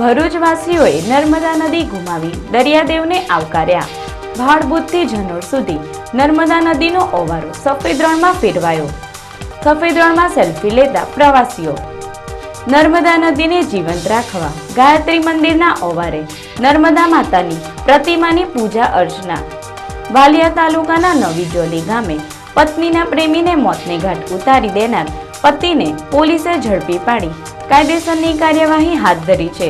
ભરૂચવાસીઓએ નર્મદા નદી ગુમાવી, દરિયાદેવને આવકાર્યા. ભાડભૂતથી જનોર સુધી નર્મદા નદીનો ઓવારો સફેદ રણમાં ફેરવાયો. સફેદ રણમાં સેલ્ફી લેતા પ્રવાસીઓ. નર્મદા નદીને જીવંત રાખવા ગાયત્રી મંદિરના ઓવારે નર્મદા માતાની પ્રતિમાની પૂજા અર્ચના. વાલિયા તાલુકાના નવી જોલી ગામે પત્નીના પ્રેમીને મોતને ઘાટ ઉતારી દેનાર પતિને પોલીસે ઝડપી પાડી. કાયદેસરની કાર્યવાહી હાથ ધરી છે.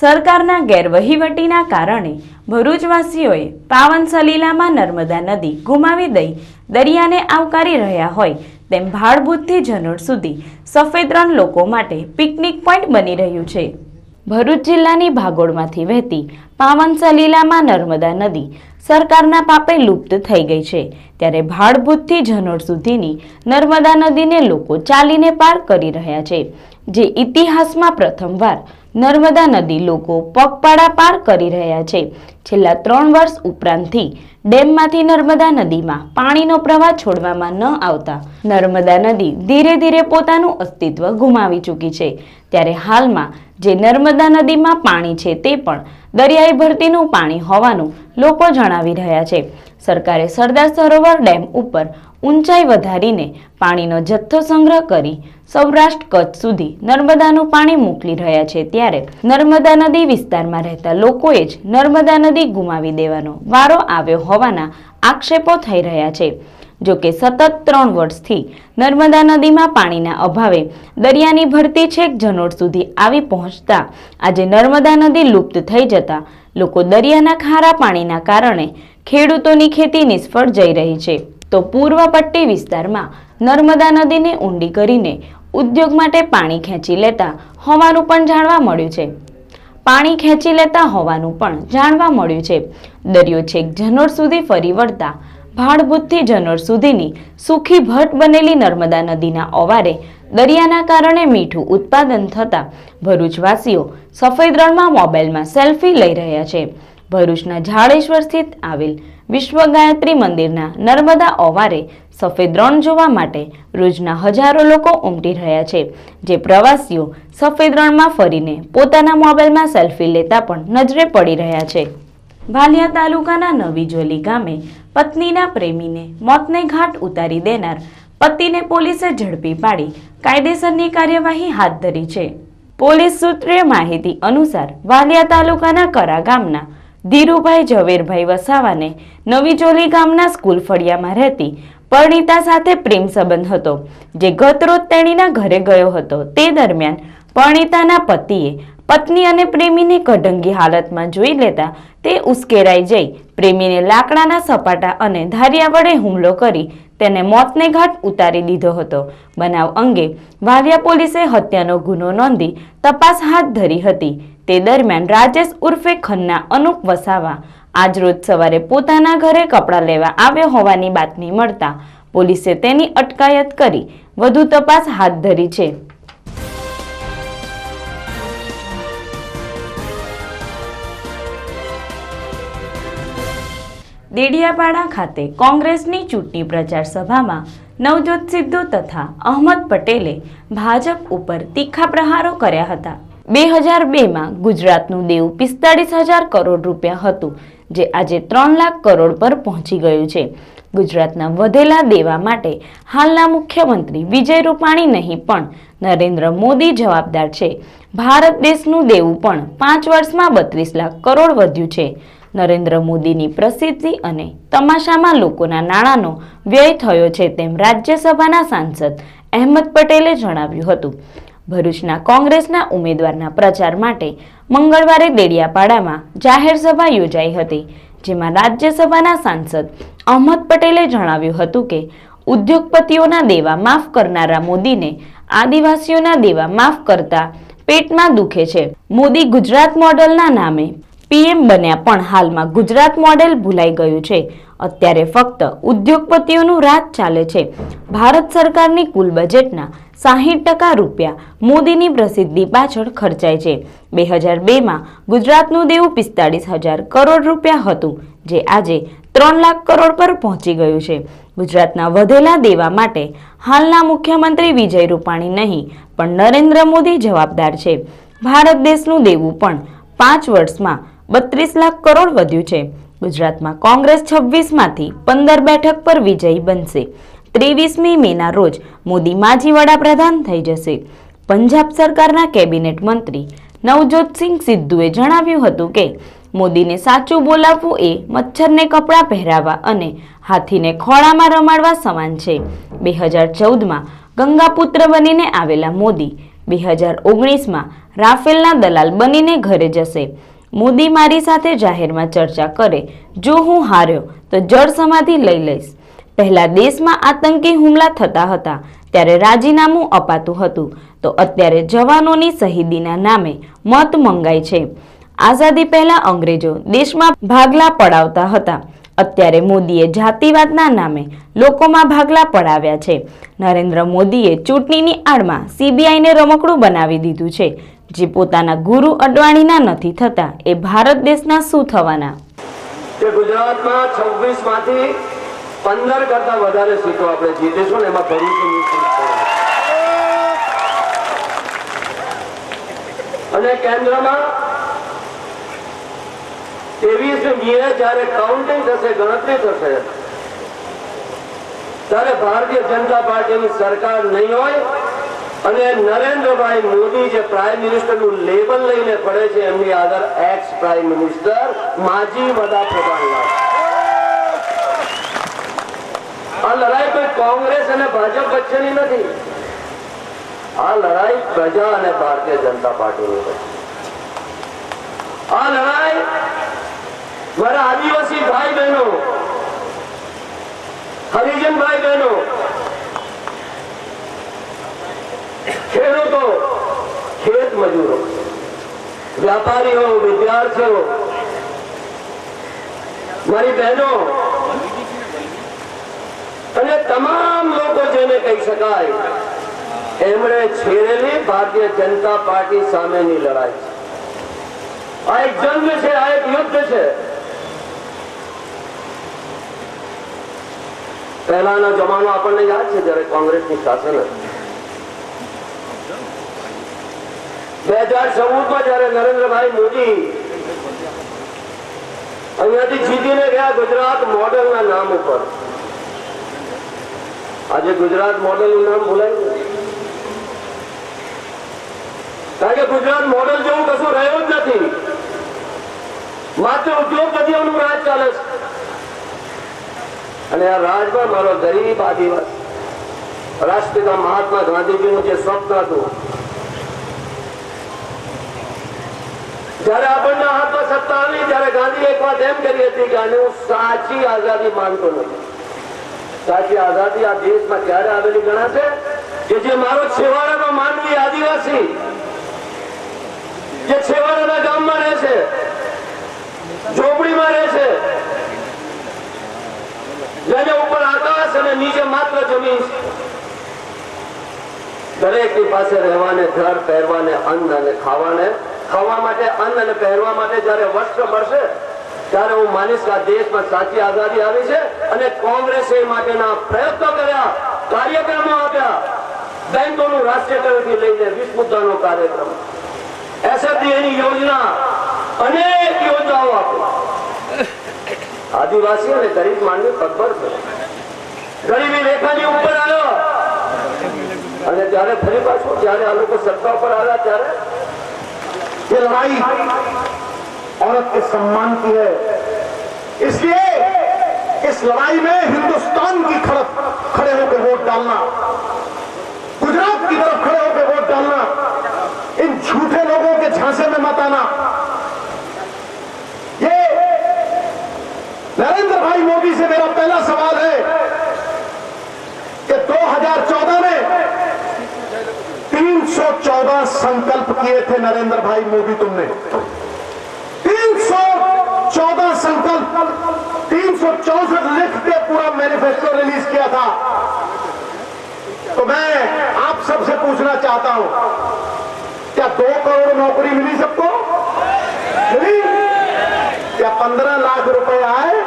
સરકારના ગેરવહીવટીના કારણે ભરૂચવાસીઓએ પાવન સલીલામાં નર્મદા નદી ગુમાવી દઈ દરિયાને આવકારી રહ્યા હોય તેમ ભાડભૂતથી જનોર સુધી સફેદ રણ લોકો માટે પિકનિક પોઈન્ટ બની રહ્યું છે. ભરૂચ જિલ્લાની ભાગોળમાંથી વહેતી પાવનસા લીલામાં નર્મદા નદી સરકારના પાપે લુપ્ત થઈ ગઈ છે. ત્યારે ભાડભૂતથી જનોર સુધીની નર્મદા નદીને લોકો ચાલીને પાર કરી રહ્યા છે. જે ઇતિહાસમાં પ્રથમવાર નર્મદા નદી લોકો પગપાળા પાર કરી રહ્યા છે. છેલ્લા ત્રણ વર્ષ ઉપરાંતથી ડેમમાંથી નર્મદા નદીમાં પાણીનો પ્રવાહ છોડવામાં ન આવતા નર્મદા નદી ધીરે ધીરે પોતાનું અસ્તિત્વ ગુમાવી ચૂકી છે. ત્યારે હાલમાં જે નર્મદા નદીમાં પાણી છે તે પણ દરિયાઈ ભરતીનું પાણી હોવાનું લોકો જણાવી રહ્યા છે. સરકારે સરદાર સરોવર ડેમ ઉપર ઊંચાઈ વધારીને પાણીનો જથ્થો સંગ્રહ કરી સૌરાષ્ટ્ર કચ્છ સુધી નર્મદાનું પાણી મોકલી રહ્યા છે. ત્યારે નર્મદા નદી વિસ્તારમાં રહેતા લોકોએ જ નર્મદા નદી ગુમાવી દેવાનો વારો આવ્યો હોવાના આક્ષેપો થઈ રહ્યા છે. જો સતત ત્રણ વર્ષથી નર્મદા નદીમાં પાણીના અભાવે દરિયાની ભરતી છેક જનોડ સુધી આવી પહોંચતા આજે નર્મદા નદી લુપ્ત થઈ જતા લોકો દરિયાના ખારા પાણીના કારણે ખેડૂતોની ખેતી નિષ્ફળ જઈ રહી છે. તો પૂર્વ પટ્ટી વિસ્તારમાં નર્મદા નદીને ઊંડી કરીને ઉદ્યોગ માટે પાણી ખેંચી લેતા હોવાનું પણ જાણવા મળ્યું છે. પાણી ખેંચી લેતા હોવાનું પણ જાણવા મળ્યું છે. દરિયો છેક જનોર સુધી ફરી વળતા ભાડભૂતથી જનોર સુધીની સુખી ભટ્ટ બનેલી નર્મદા નદીના ઓવારે દરિયાના કારણે મીઠું ઉત્પાદન થતા ભરૂચવાસીઓ સફેદ રણમાં મોબાઈલમાં સેલ્ફી લઈ રહ્યા છે. ભરૂચના ઝાડેશ્વર સ્થિત આવેલ વિશ્વ ગાયત્રી મંદિરના નર્મદા ઓવારે સફેદ રણ જોવા માટે રોજના હજારો લોકો ઉમટી રહ્યા છે. જે પ્રવાસીઓ સફેદ રણમાં ફરીને પોતાના મોબાઈલમાં સેલ્ફી લેતા પણ નજરે પડી રહ્યા છે. ભાલિયા તાલુકાના નવી જોલી ગામે પત્નીના પ્રેમીને મોતને ઘાટ ઉતારી દેનાર પતિને પોલીસે ઝડપી પાડી કાયદેસરની કાર્યવાહી હાથ ધરી છે. પોલીસ સૂત્રે માહિતી અનુસાર વાલિયા તાલુકાના કરા ગામના ધીરુભાઈ ઝવેરભાઈ વસાવાને નવી ચોલી ગામના સ્કૂલ ફળિયામાં રહેતી પરણિતા સાથે પ્રેમ સંબંધ હતો, જે ગત રોજ તેણીના ઘરે ગયો હતો. તે દરમિયાન પરણિતાના પતિએ પત્ની અને પ્રેમીને કઢંગી હાલતમાં જોઈ લેતા તે ઉશ્કેરાઈ જઈ પ્રેમીને લાકડાના સપાટા અને ધારિયા વડે હુમલો કરી તેને મોતને ઘાટ ઉતારી દીધો હતો. બનાવ અંગે વાલિયા પોલીસે હત્યાનો ગુનો નોંધી તપાસ હાથ ધરી હતી. તે દરમિયાન રાજેશ ઉર્ફે ખન્ના અનુપ વસાવા આજરોજ સવારે પોતાના ઘરે કપડાં લેવા આવ્યો હોવાની બાતમી મળતા પોલીસે તેની અટકાયત કરી વધુ તપાસ હાથ ધરી છે. દેડિયાપાડા ખાતે કોંગ્રેસની ચૂંટણી પ્રચાર સભામાં નવજોત સિદ્ધુ તથા અહમદ પટેલે ભાજપ ઉપર તીખા પ્રહારો કર્યા હતા. બે હજાર બેમાં ગુજરાતનું દેવું પિસ્તાળીસ હજાર કરોડ રૂપિયા હતું, જે આજે ત્રણ લાખ કરોડ પર પહોંચી ગયું છે. ગુજરાતના વધેલા દેવા માટે હાલના મુખ્યમંત્રી વિજય રૂપાણી નહીં, પણ નરેન્દ્ર મોદી જવાબદાર છે. ભારત દેશનું દેવું પણ પાંચ વર્ષમાં બત્રીસ લાખ કરોડ વધ્યું છે. નરેન્દ્ર મોદીની પ્રસિદ્ધિ અને તમાશામાં લોકોના નાણાંનો વ્યય થયો છે તેમ રાજ્યસભાના સાંસદ અહેમદ પટેલે જણાવ્યું હતું. ભરૂચના કોંગ્રેસના ઉમેદવારના પ્રચાર માટે મંગળવારે દેડિયાપાડામાં જાહેર સભા યોજાઈ હતી, જેમાં રાજ્યસભાના સાંસદ અહમદ પટેલે જણાવ્યું હતું કે, ઉદ્યોગપતિઓના દેવા માફ કરનારા મોદીને આદિવાસીઓના દેવા માફ કરતા પેટમાં દુખે છે. મોદી ગુજરાત મોડલના નામે પીએમ બન્યા પણ હાલમાં ગુજરાત મોડેલ ભૂલાઈ ગયું છે. અત્યારે ફક્ત ઉદ્યોગપતિઓનું રાજ ચાલે છે. ભારત સરકારની કુલ બજેટના સાહીઠ ટકા રૂપિયા મોદીની પ્રસિદ્ધિ પાછળ ખર્ચાય છે. બે હજાર બેમાં ગુજરાતનું દેવું પિસ્તાળીસ હજાર કરોડ રૂપિયા હતું, જે આજે ત્રણ લાખ કરોડ પર પહોંચી ગયું છે. ગુજરાતના વધેલા દેવા માટે હાલના મુખ્યમંત્રી વિજય રૂપાણી નહીં, પણ નરેન્દ્ર મોદી જવાબદાર છે. ભારત દેશનું દેવું પણ પાંચ વર્ષમાં બત્રીસ લાખ કરોડ વધ્યું છે. ગુજરાતમાં કોંગ્રેસ છવ્વીસમાંથી પંદર બેઠક પર વિજયી બનશે. ત્રેવીસમી મેના રોજ મોદી માજી વડાપ્રધાન થઈ જશે. પંજાબ સરકારના કેબિનેટ મંત્રી નવજોતસિંહ સિદ્ધુએ જણાવ્યું હતું કે, મોદીને સાચું બોલાવવું એ મચ્છરને કપડાં પહેરાવા અને હાથીને ખોળામાં રમાડવા સમાન છે. બે હજાર ચૌદમાં ગંગાપુત્ર બનીને આવેલા મોદી બે હજાર ઓગણીસમાં રાફેલના દલાલ બનીને ઘરે જશે. મોદી મારી સાથે જાહેરમાં ચર્ચા કરે, જો હું હાર્યો, તો જળ સમાધિ લઈ લઈશ. પહેલા દેશમાં આતંકી હુમલા થતા હતા, ત્યારે રાજીનામું અપાતું હતું. તો અત્યારે જવાનોની શહીદીના નામે મત મંગાય છે. આઝાદી પહેલા અંગ્રેજો દેશમાં ભાગલા પડાવતા હતા. અત્યારે મોદીએ જાતિવાદના નામે લોકોમાં ભાગલા પડાવ્યા છે. નરેન્દ્ર મોદીએ ચૂંટણીની આડમાં સીબીઆઈને રમકડું બનાવી દીધું છે. જે પોતાના ગુરુ અડવાણીના નથી થતા, એ ભારત દેશના શું થવાના? ગુજરાતમાં છવ્વીસમાંથી પંદર કરતા વધારે સીટો આપણે જીતીશું ને એમાં ભરૂચની અને કેન્દ્રમાં ત્રેવીસ મીએ જયારે કાઉન્ટિંગ થશે, ગણતરી થશે, ત્યારે ભારતીય જનતા પાર્ટીની સરકાર નહીં હોય અને નરેન્દ્રભાઈ મોદી જે પ્રાઇમ મિનિસ્ટરનું લેબલ લઈને ફરે છે, એમની આગળ એક્સ પ્રાઇમ મિનિસ્ટર માજી વડાપ્રધાન આ લડાઈ કોઈ કોંગ્રેસ અને ભાજપ વચ્ચેની નથી. આ લડાઈ પ્રજા અને ભારતીય જનતા પાર્ટીની છે. આ લડાઈ મારા આદિવાસી ભાઈ બહેનો હરિજન ભાઈ બહેનો ખેડૂતો ખેત મજૂરો, વ્યાપારીઓ, વિદ્યાર્થીઓ, મારી બહેનો, અને તમામ લોકો જેને કહી શકાય, એમણે છેડેલી ભારતીય જનતા પાર્ટી સામેની લડાઈ આ એક જંગ છે, આ એક યુદ્ધ છે. પહેલાનો જમાનો આપણને યાદ છે, જયારે કોંગ્રેસની શાસન હતી. બે હજાર ચૌદમાં જયારે નરેન્દ્રભાઈ મોદી અહીંયાથી જીતીને ગયા ગુજરાત મોડેલ ના નામ ઉપર. આજે ગુજરાત મોડેલનું નામ ભૂલાય કારણ કે ગુજરાત મોડેલ જેવું કશું રહ્યું જ નથી. માત્ર ઉદ્યોગપતિઓનું રાજ ચાલે છે. અને આ રાજમાં મારો ગરીબ આદિવાસી, રાષ્ટ્રપિતા મહાત્મા ગાંધીજીનું જે સ્વપ્ન હતું જયારે આપણને હાથમાં સત્તા આવી, ત્યારે ગાંધી એક વાત એમ કરી હતી કે આને હું સાચી આઝાદી માનતો નથી. સાચી આઝાદી આ દેશમાં ક્યારે આવેલી ગણાશે? કે જે મારો છેવાડાનો માનવી આદિવાસી, જે છેવાડાના ગામમાં રહે છે, ઝોપડીમાં રહે છે, જેને ઉપર આકાશ અને નીચે માત્ર જમીન છે. દરેકની પાસે રહેવાને, ઘર પહેરવાને, અન્ન અને ખાવાને ખાવા માટે, અન્ન અને પહેરવા માટે જ્યારે વસ્ત્ર મળશે, ત્યારે હું માનીશ કે દેશમાં સાચી આઝાદી આવી છે અને કોંગ્રેસે માટેના પ્રયત્નો કર્યા, કાર્યક્રમો આપ્યા, બેંકોનું રાષ્ટ્રીયકરણથી લઈને વીસ મુદ્દાનો કાર્યક્રમ. એસએફડીએની યોજના અનેક યોજનાઓ આપી. આદિવાસી અને ગરીબ માનવી પગભર ગરીબી રેખાની ઉપર આવ્યો. અને ત્યારે ફરી પાછું, જયારે આ લોકો સત્તા પર આવ્યા, ત્યારે یہ لڑائی عورت کے سمان کی ہے۔ اس لیے اس لڑائی میں ہندوستان کی طرف کھڑے ہو کے ووٹ ڈالنا، گجرات کی طرف کھڑے ہو کے ووٹ ڈالنا، ان جھوٹے لوگوں کے جھانسے میں مت آنا۔ یہ نریندر بھائی مودی سے میرا پہلا سوال ہے کہ دو ہزار چودہ میں تین سو چودہ سنکلپ کیے تھے نریندر بھائی مودی تم نے۔ تین سو چودہ سنکلپ، تین سو چونسٹھ لکھ کے پورا مینیفیسٹو ریلیز کیا تھا۔ تو میں آپ سب سے پوچھنا چاہتا ہوں، کیا دو کروڑ نوکری ملی سب کو؟ ملی؟ کیا پندرہ لاکھ روپے آئے؟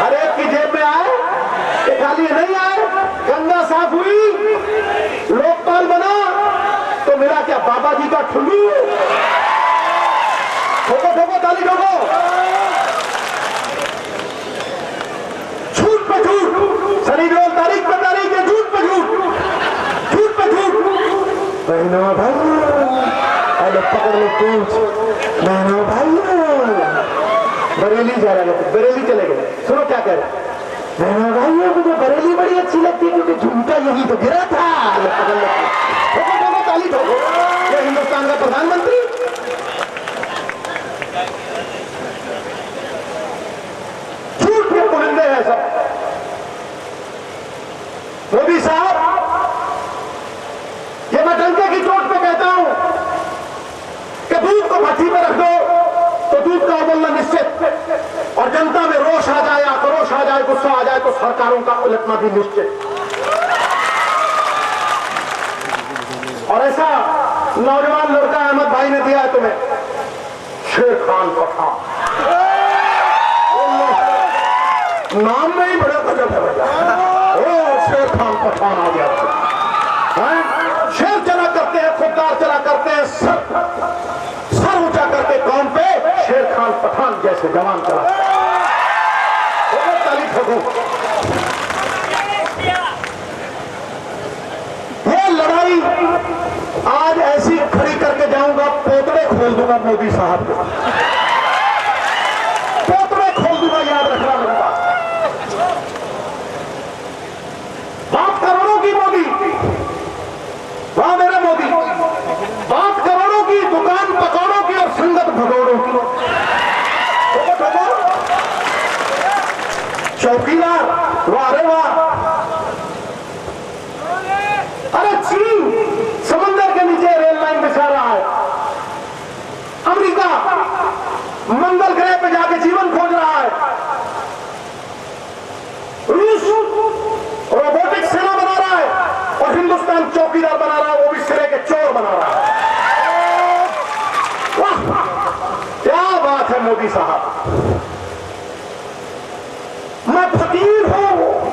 ہر ایک کی جیب میں آئے؟ کہ خالی نہیں آئے؟ گنگا صاف ہوئی؟ لوک پال بنا؟ میرا کیا بابا جی کا ٹھلو ٹھوکو ٹھوکو تالی ٹھوکو جھوٹ پہ جھوٹ سنی دیول تاریخ پہ تاریخ ہے جھوٹ پہ جھوٹ جھوٹ پہ جھوٹ مہینہ بھائی اور پکڑ لو پوچھ مہینہ بھائی بریلی جا رہا ہے بریلی چلے گئے سنو کیا کہہ رہے ہیں بھائی مجھے بریلی بڑی اچھی لگتی کیونکہ جھوٹا یہی تو گرا تھا خالد ہو یا ہندوستان کا پردھان منتری چھوٹ کے پرندے ہیں سب روبی صاحب یہ میں ڈنکے کی چوٹ پہ کہتا ہوں کہ دودھ کو بھٹی پہ رکھ دو تو دودھ کا امولنا نشچت اور جنتا میں روش آ جائے آکروش آ جائے غصہ آ جائے تو سرکاروں کا الٹنا بھی نشچت اور ایسا نوجوان لڑکا احمد بھائی نے دیا ہے تمہیں۔ شیر خان پٹھان نام میں ہی بڑا گجب ہے بھیا۔ شیر خان پٹھان آ گیا شیر چلا کرتے ہیں، خوددار چلا کرتے ہیں، سر سر اونچا کرتے قوم پہ؟ شیر خان پٹھان جیسے جوان چلا۔ تعریف आज ऐसी खड़ी करके जाऊंगा पोतड़े खोल दूंगा मोदी साहब को منگل گرہ پہ جا کے جیون کھوج رہا ہے۔ روس روبوٹک سینا بنا رہا ہے اور ہندوستان چوکیدار بنا رہا ہے، وہ بھی سرے کے چور بنا رہا ہے۔ کیا بات ہے مودی صاحب۔ میں فقیر ہوں۔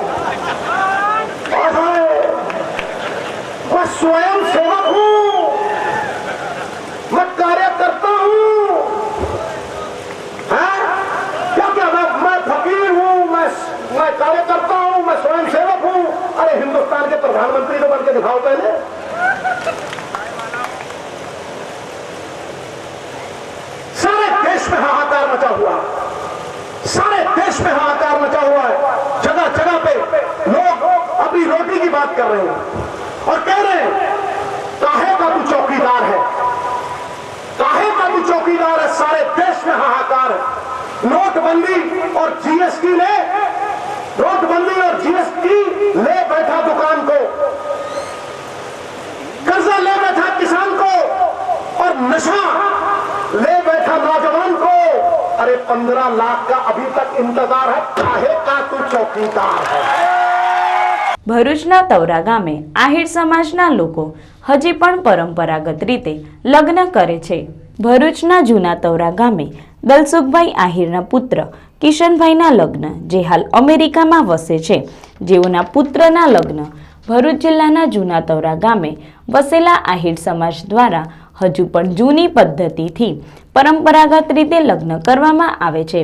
میں سویا کارے کرتا ہوں، میں سوئم سیوک ہوں۔ ارے، ہندوستان کے پردھان منتری کو بن کے دکھاؤ پہلے۔ سارے دیش میں ہاہاکار مچا ہوا۔ سارے دیش میں ہاہاکار مچا ہوا ہے۔ جگہ جگہ پہ لوگ اپنی روٹی کی بات کر رہے ہیں۔ اور کہہ رہے ہیں، کاہے کا تو چوکیدار ہے۔ کاہے کا تو چوکیدار ہے۔ سارے دیش میں ہاہاکار ہے۔ نوٹ بندی اور جی ایس ٹی نے नोटबंदी और जीएसटी ले बैठा दुकान को कर्जा ले बैठा किसान को और नशा ले बैठा नौजवान को अरे पंद्रह लाख का अभी तक इंतजार है काहे का तू चौकीदार है ભરૂચના તવરા ગામે આહિર સમાજના લોકો હજી પણ પરંપરાગત રીતે લગ્ન કરે છે ભરૂચના જૂના તવરા ગામે દલસુખભાઈ આહિરના પુત્ર કિશનભાઈના લગ્ન, જે હાલ અમેરિકામાં વસે છે. જેઓના પુત્રના લગ્ન ભરૂચ જિલ્લાના જૂના તવરા ગામે વસેલા આહિર સમાજ દ્વારા હજુ પણ જૂની પદ્ધતિથી પરંપરાગત રીતે લગ્ન કરવામાં આવે છે.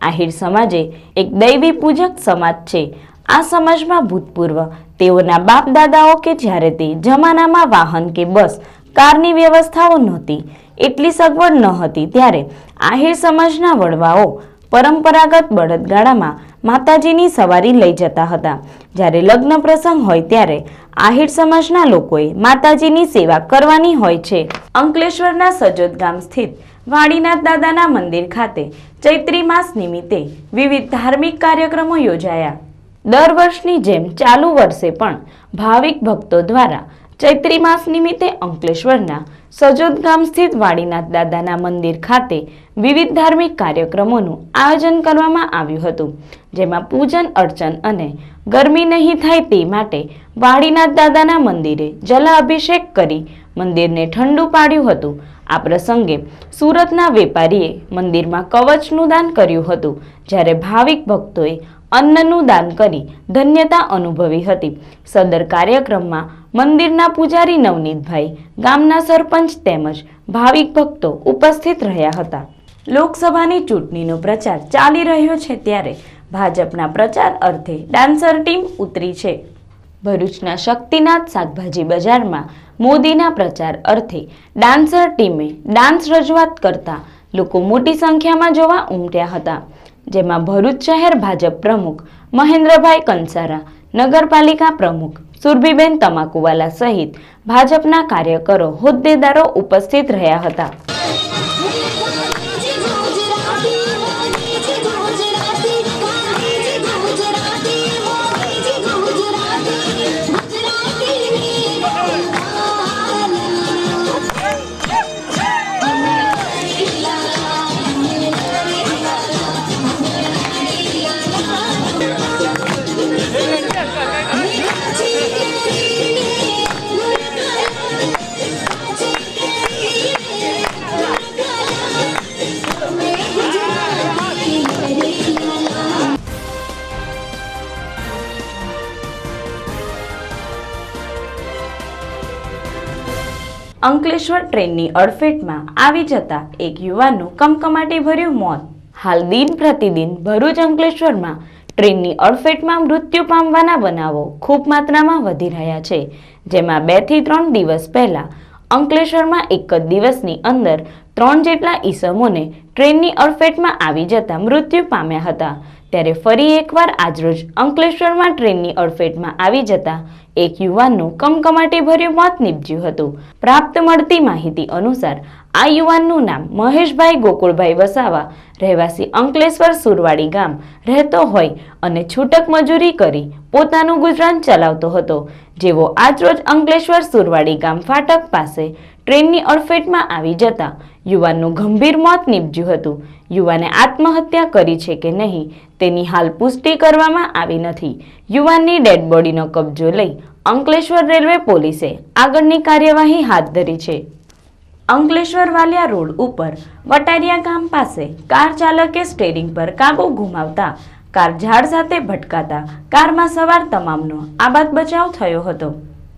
આહિર સમાજે એક દૈવી પૂજક સમાજ છે. આ સમાજમાં ભૂતપૂર્વ તેઓના બાપ દાદાઓ કે જ્યારે તે જમાનામાં વાહન કે બસ, કારની વ્યવસ્થાઓ નહોતી, એટલી સગવડ ન હતી ત્યારે આહિર સમાજના વડવાઓ પરંપરાગત બળદગાડામાં માતાજીની સવારી લઈ જતા હતા. જ્યારે લગ્ન પ્રસંગ હોય ત્યારે આહિર સમાજના લોકોએ માતાજીની સેવા કરવાની હોય છે. અંકલેશ્વરના સજોદ ગામ સ્થિત વાણીનાથ દાદાના મંદિર ખાતે ચૈત્રી માસ નિમિત્તે વિવિધ ધાર્મિક કાર્યક્રમો યોજાયા. દર વર્ષની જેમ ચાલુ વર્ષે પણ ભાવિક ભક્તો દ્વારા ચૈત્રી માસ નિમિત્તે અંકલેશ્વરના સજોદ ગામ સ્થિત વાડીનાથ દાદાના મંદિર ખાતે વિવિધ ધાર્મિક કાર્યક્રમોનું આયોજન કરવામાં આવ્યું હતું, જેમાં પૂજન, અર્ચન અને ગરમી નહીં થાય તે માટે વાડીનાથ દાદાના મંદિરે જલાભિષેક કરી મંદિરને ઠંડુ પાડ્યું હતું. આ પ્રસંગે સુરતના વેપારીએ મંદિરમાં કવચનું દાન કર્યું હતું, જ્યારે ભાવિક ભક્તોએ અન્નનું દાન કરી ધન્યતા અનુભવી હતી. સદર કાર્યક્રમમાં મંદિરના પૂજારી નવનીતભાઈ, ગામના સરપંચ તેમજ ભાવિક ભક્તો ઉપસ્થિત રહ્યા હતા. લોકસભાની ચૂંટણીનો પ્રચાર ચાલી રહ્યો છે ત્યારે ભાજપના પ્રચાર અર્થે ડાન્સર ટીમ ઉતરી છે. ભરૂચના શક્તિનાથ શાકભાજી બજારમાં મોદીના પ્રચાર અર્થે ડાન્સર ટીમે ડાન્સ રજૂઆત કરતા લોકો મોટી સંખ્યામાં જોવા ઉમટ્યા હતા. જેમાં ભરૂચ શહેર ભાજપ પ્રમુખ મહેન્દ્રભાઈ કંસારા, નગરપાલિકા પ્રમુખ સુરભીબેન તમાકુવાલા સહિત ભાજપના કાર્યકરો હોદ્દેદારો ઉપસ્થિત રહ્યા હતા. અંકલેશ્વર ટ્રેનની અડફેટમાં આવી જતા એક યુવાનનું કમકમાટી ભર્યું મોત. હાલ દિન પ્રતિદિન ભરૂચ અંકલેશ્વરમાં ટ્રેનની અડફેટમાં મૃત્યુ પામવાના બનાવો ખૂબ માત્રામાં વધી રહ્યા છે. જેમાં બેથી ત્રણ દિવસ પહેલા અંકલેશ્વરમાં એક જ દિવસની અંદર ત્રણ જેટલા ઈસમોને ટ્રેનની અડફેટમાં આવી જતા મૃત્યુ પામ્યા હતા. ત્યારે ફરી એકવાર આજરોજ અંકલેશ્વરમાં ટ્રેનની અડફેટમાં આવી જતા એક યુવાનનું કમકમાટી ભર્યું મોત નીપજ્યું હતું. પ્રાપ્ત મળતી માહિતી અનુસાર આ યુવાનનું નામ મહેશભાઈ ગોકુળભાઈ વસાવા રહેવાસી અંકલેશ્વર સુરવાડી ગામ રહેતો હોય અને છૂટક મજૂરી કરી પોતાનું ગુજરાન ચલાવતો હતો. જેવો આજરોજ અંકલેશ્વર સુરવાડી ગામ ફાટક પાસે ટ્રેનની અડફેટમાં આવી જતા યુવાનનું ગંભીર મોત નીપજ્યું હતું. યુવાને આત્મહત્યા કરી છે કે નહીં, તેની હાલ પુષ્ટિ કરવામાં આવી નથી. યુવાનની ડેડ બોડીનો કબજો લઈ અંકલેશ્વર રેલવે પોલીસે આગળની કાર્યવાહી હાથ ધરી છે. અંકલેશ્વર વાલિયા રોડ ઉપર વટારિયા ગામ પાસે કાર ચાલકે સ્ટેરિંગ પર કાબુ ગુમાવતા, કાર ઝાડ સાથે ભટકાતા, કારમાં સવાર તમામનો આબાદ બચાવ થયો હતો.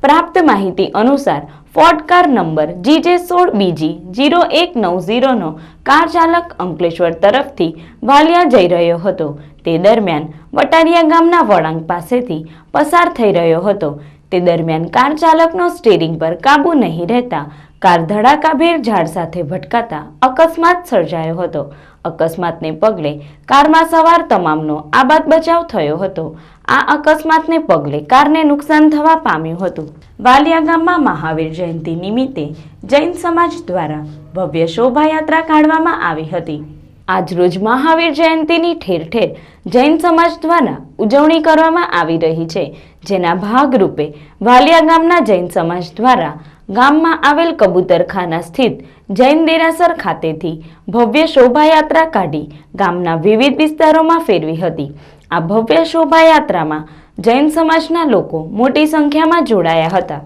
પ્રાપ્ત માહિતી અનુસાર ફોર્ડ નંબર જીજે સોળ બીજી જીરો એક નવ ઝીરોનો કાર ચાલક અંકલેશ્વર તરફથી વાલિયા જઈ રહ્યો હતો. તે દરમિયાન વટારિયા ગામના વળાંક પાસેથી પસાર થઈ રહ્યો હતો. તે દરમિયાન કાર ચાલકનો સ્ટેરિંગ પર કાબુ નહીં રહેતા કાર ધડાકાભેર ઝાડ સાથે ભટકાતા અકસ્માત સર્જાયો હતો. અકસ્માતને પગલે કારમાં સવાર તમામનો આબાદ બચાવ થયો હતો. આ અકસ્માતને પગલે કારને નુકસાન થવા પામ્યું હતું. વાલિયા ગામમાં મહાવીર જયંતિ નિમિત્તે જૈન સમાજ દ્વારા ભવ્ય શોભાયાત્રા કાઢવામાં આવી હતી. આજરોજ મહાવીર જયંતિની ઠેર ઠેર જૈન સમાજ દ્વારા ઉજવણી કરવામાં આવી રહી છે. જેના ભાગરૂપે વાલિયા ગામના જૈન સમાજ દ્વારા ગામમાં આવેલ કબૂતરખાના સ્થિત જૈન દેરાસર ખાતેથી ભવ્ય શોભાયાત્રા કાઢી ગામના વિવિધ વિસ્તારોમાં ફેરવી હતી. આ ભવ્ય શોભાયાત્રામાં જૈન સમાજના લોકો મોટી સંખ્યામાં જોડાયા હતા.